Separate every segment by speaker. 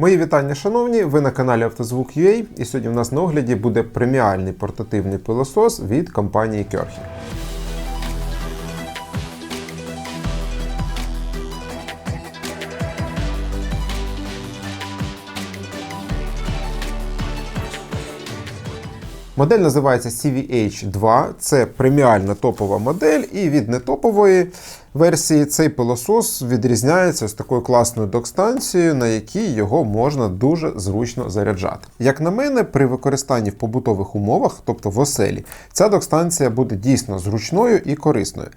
Speaker 1: Мої вітання, шановні! Ви на каналі Автозвук.ua і сьогодні в нас на огляді буде преміальний портативний пилосос від компанії Керхі. Модель називається CVH2, це преміальна топова модель, і від нетопової версії цей пилосос відрізняється з такою класною док-станцією, на якій його можна дуже зручно заряджати. Як на мене, при використанні в побутових умовах, тобто в оселі, ця док-станція буде дійсно зручною і корисною.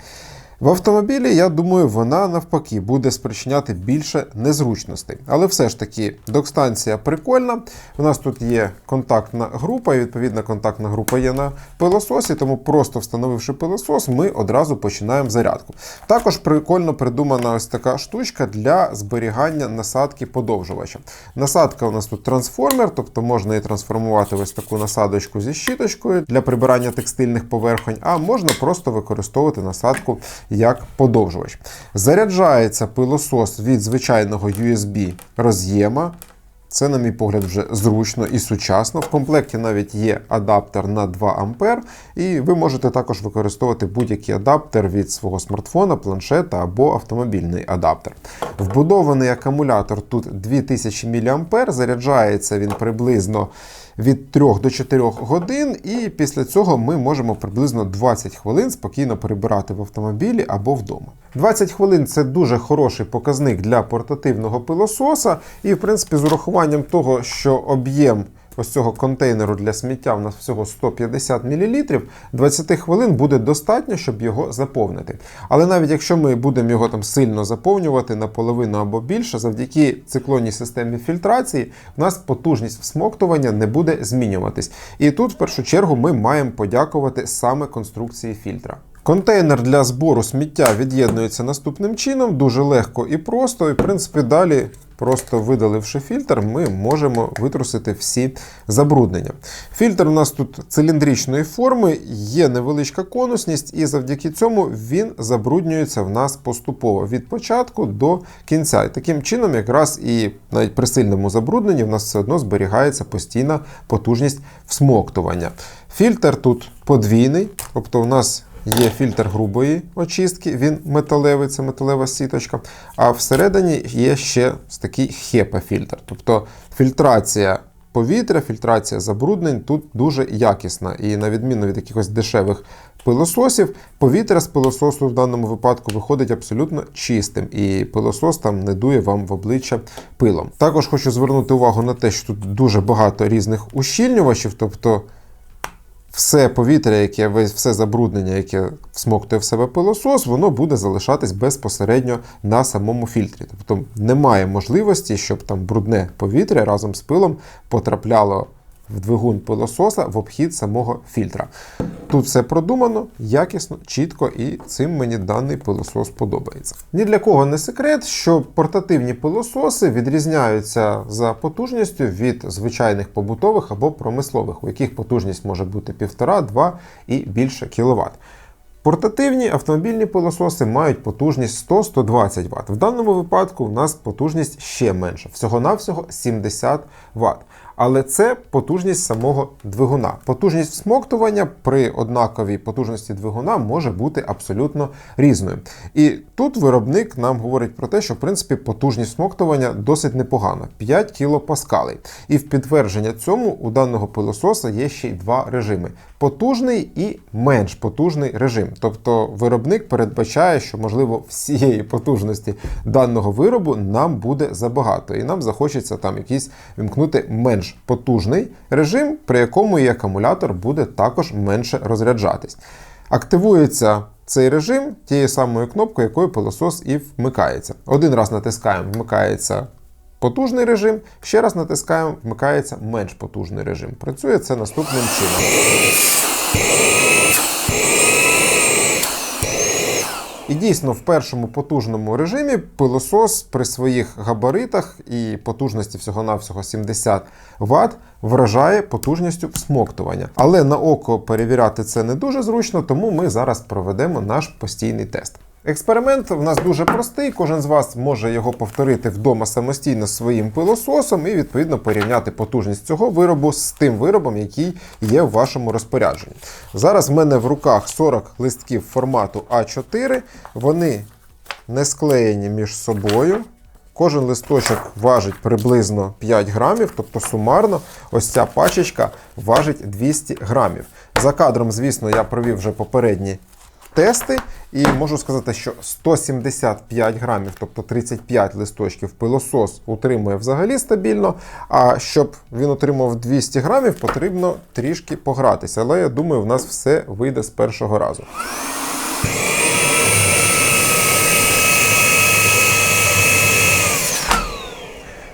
Speaker 1: В автомобілі, я думаю, вона навпаки буде спричиняти більше незручностей. Але все ж таки, док-станція прикольна. У нас тут є контактна група, і відповідна контактна група є на пилососі, тому просто встановивши пилосос, ми одразу починаємо зарядку. Також прикольно придумана ось така штучка для зберігання насадки подовжувача. Насадка у нас тут трансформер, тобто можна і трансформувати ось таку насадочку зі щіточкою для прибирання текстильних поверхонь, а можна просто використовувати насадку як подовжувач. Заряджається пилосос від звичайного USB роз'єма. Це, на мій погляд, вже зручно і сучасно. В комплекті навіть є адаптер на 2 А, і ви можете також використовувати будь-який адаптер від свого смартфона, планшета або автомобільний адаптер. Вбудований акумулятор тут 2000 мА, заряджається він приблизно від 3 до 4 годин, і після цього ми можемо приблизно 20 хвилин спокійно перебирати в автомобілі або вдома. 20 хвилин це дуже хороший показник для портативного пилососа, і в принципі з урахуванням того, що об'єм ось цього контейнеру для сміття у нас всього 150 мл, 20 хвилин буде достатньо, щоб його заповнити. Але навіть якщо ми будемо його там сильно заповнювати наполовину або більше, завдяки циклонній системі фільтрації, в нас потужність всмоктування не буде змінюватись. І тут, в першу чергу, ми маємо подякувати саме конструкції фільтра. Контейнер для збору сміття від'єднується наступним чином, дуже легко і просто. І в принципі далі, просто видаливши фільтр, ми можемо витрусити всі забруднення. Фільтр у нас тут циліндричної форми, є невеличка конусність, і завдяки цьому він забруднюється в нас поступово від початку до кінця. І таким чином, якраз і навіть при сильному забрудненні в нас все одно зберігається постійна потужність всмоктування. Фільтр тут подвійний, тобто у нас Є фільтр грубої очистки, він металевий, це металева сіточка. А всередині є ще такий хепа-фільтр. Тобто фільтрація повітря, фільтрація забруднень тут дуже якісна. І на відміну від якихось дешевих пилососів, повітря з пилососу в даному випадку виходить абсолютно чистим, і пилосос там не дує вам в обличчя пилом. Також хочу звернути увагу на те, що тут дуже багато різних ущільнювачів. тобто все повітря, яке все забруднення, яке всмоктує в себе пилосос, воно буде залишатись безпосередньо на самому фільтрі. Тобто немає можливості, щоб там брудне повітря разом з пилом потрапляло в двигун пилососа в обхід самого фільтра. Тут все продумано, якісно, чітко, і цим мені даний пилосос подобається. Ні для кого не секрет, що портативні пилососи відрізняються за потужністю від звичайних побутових або промислових, у яких потужність може бути 1,5-2 і більше кВт. Портативні автомобільні пилососи мають потужність 100-120 Вт. В даному випадку у нас потужність ще менша, всього-навсього 70 Вт. Але це потужність самого двигуна. Потужність всмоктування при однаковій потужності двигуна може бути абсолютно різною. І тут виробник нам говорить про те, що в принципі потужність всмоктування досить непогана 5 кілопаскалей. І в підтвердження цьому у даного пилососа є ще й два режими: потужний і менш потужний режим. Тобто виробник передбачає, що можливо всієї потужності даного виробу нам буде забагато, і нам захочеться там якийсь вімкнути менш менш потужний режим, при якому і акумулятор буде також менше розряджатись. Активується цей режим тією самою кнопкою, якою пилосос і вмикається. Один раз натискаємо, вмикається потужний режим, ще раз натискаємо, вмикається менш потужний режим. Працює це наступним чином. І дійсно, в першому потужному режимі пилосос при своїх габаритах і потужності всього-навсього 70 Вт вражає потужністю всмоктування. Але на око перевіряти це не дуже зручно, тому ми зараз проведемо наш постійний тест. Експеримент в нас дуже простий. Кожен з вас може його повторити вдома самостійно своїм пилососом і відповідно порівняти потужність цього виробу з тим виробом, який є в вашому розпорядженні. Зараз в мене в руках 40 листків формату А4. Вони не склеєні між собою. Кожен листочок важить приблизно 5 грамів, тобто сумарно ось ця пачечка важить 200 грамів. За кадром, звісно, я провів вже попередні тести, і можу сказати, що 175 грамів, тобто 35 листочків, пилосос утримує взагалі стабільно. А щоб він отримав 200 грамів, потрібно трішки погратися. Але я думаю, в нас все вийде з першого разу.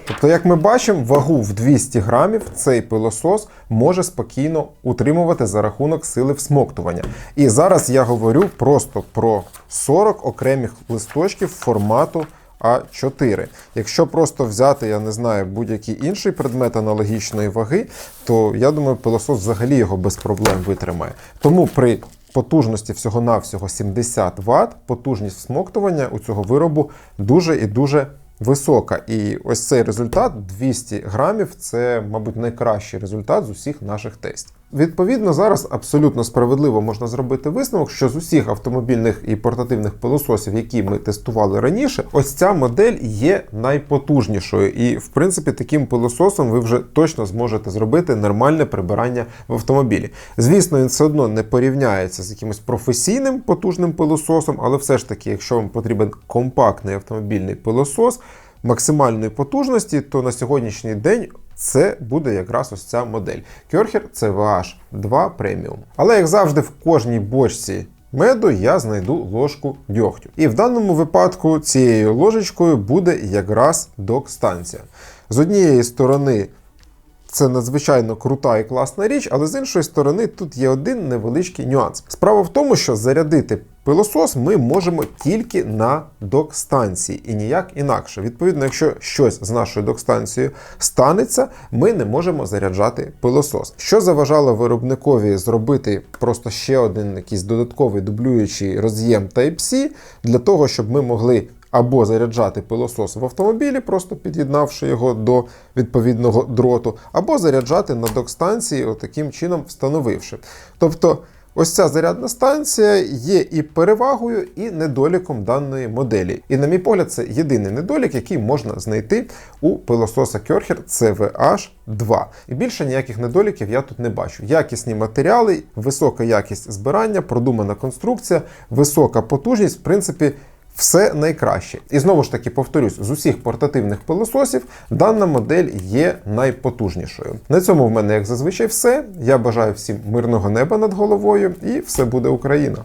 Speaker 1: Тобто, як ми бачимо, вагу в 200 грамів цей пилосос може спокійно утримувати за рахунок сили всмоктування. І зараз я говорю просто про 40 окремих листочків формату А4. Якщо просто взяти, я не знаю, будь-який інший предмет аналогічної ваги, то я думаю, пилосос взагалі його без проблем витримає. Тому при потужності всього-навсього 70 Вт, потужність всмоктування у цього виробу дуже і дуже висока. І ось цей результат 200 грамів це, мабуть, найкращий результат з усіх наших тестів. Відповідно, зараз абсолютно справедливо можна зробити висновок, що з усіх автомобільних і портативних пилососів, які ми тестували раніше, ось ця модель є найпотужнішою. І, в принципі, таким пилососом ви вже точно зможете зробити нормальне прибирання в автомобілі. Звісно, він все одно не порівняється з якимось професійним потужним пилососом, але все ж таки, якщо вам потрібен компактний автомобільний пилосос максимальної потужності, то на сьогоднішній день це буде якраз ось ця модель. Керхер CVH 2 Premium. Але, як завжди, в кожній бочці меду я знайду ложку дьогтю. І в даному випадку цією ложечкою буде якраз док-станція. З однієї сторони. Це надзвичайно крута і класна річ, але з іншої сторони тут є один невеличкий нюанс. Справа в тому, що зарядити пилосос ми можемо тільки на док-станції і ніяк інакше. Відповідно, якщо щось з нашою док-станцією станеться, ми не можемо заряджати пилосос. Що заважало виробникові зробити просто ще один якийсь додатковий дублюючий роз'єм Type-C для того, щоб ми могли або заряджати пилосос в автомобілі, просто під'єднавши його до відповідного дроту, або заряджати на док-станції, отаким чином встановивши. Тобто, ось ця зарядна станція є і перевагою, і недоліком даної моделі. І, на мій погляд, це єдиний недолік, який можна знайти у пилососа Kercher CVH 2. І більше ніяких недоліків я тут не бачу. Якісні матеріали, висока якість збирання, продумана конструкція, висока потужність, в принципі. Все найкраще. І знову ж таки повторюсь, з усіх портативних пилососів дана модель є найпотужнішою. На цьому в мене, як зазвичай, все. Я бажаю всім мирного неба над головою, і все буде Україна.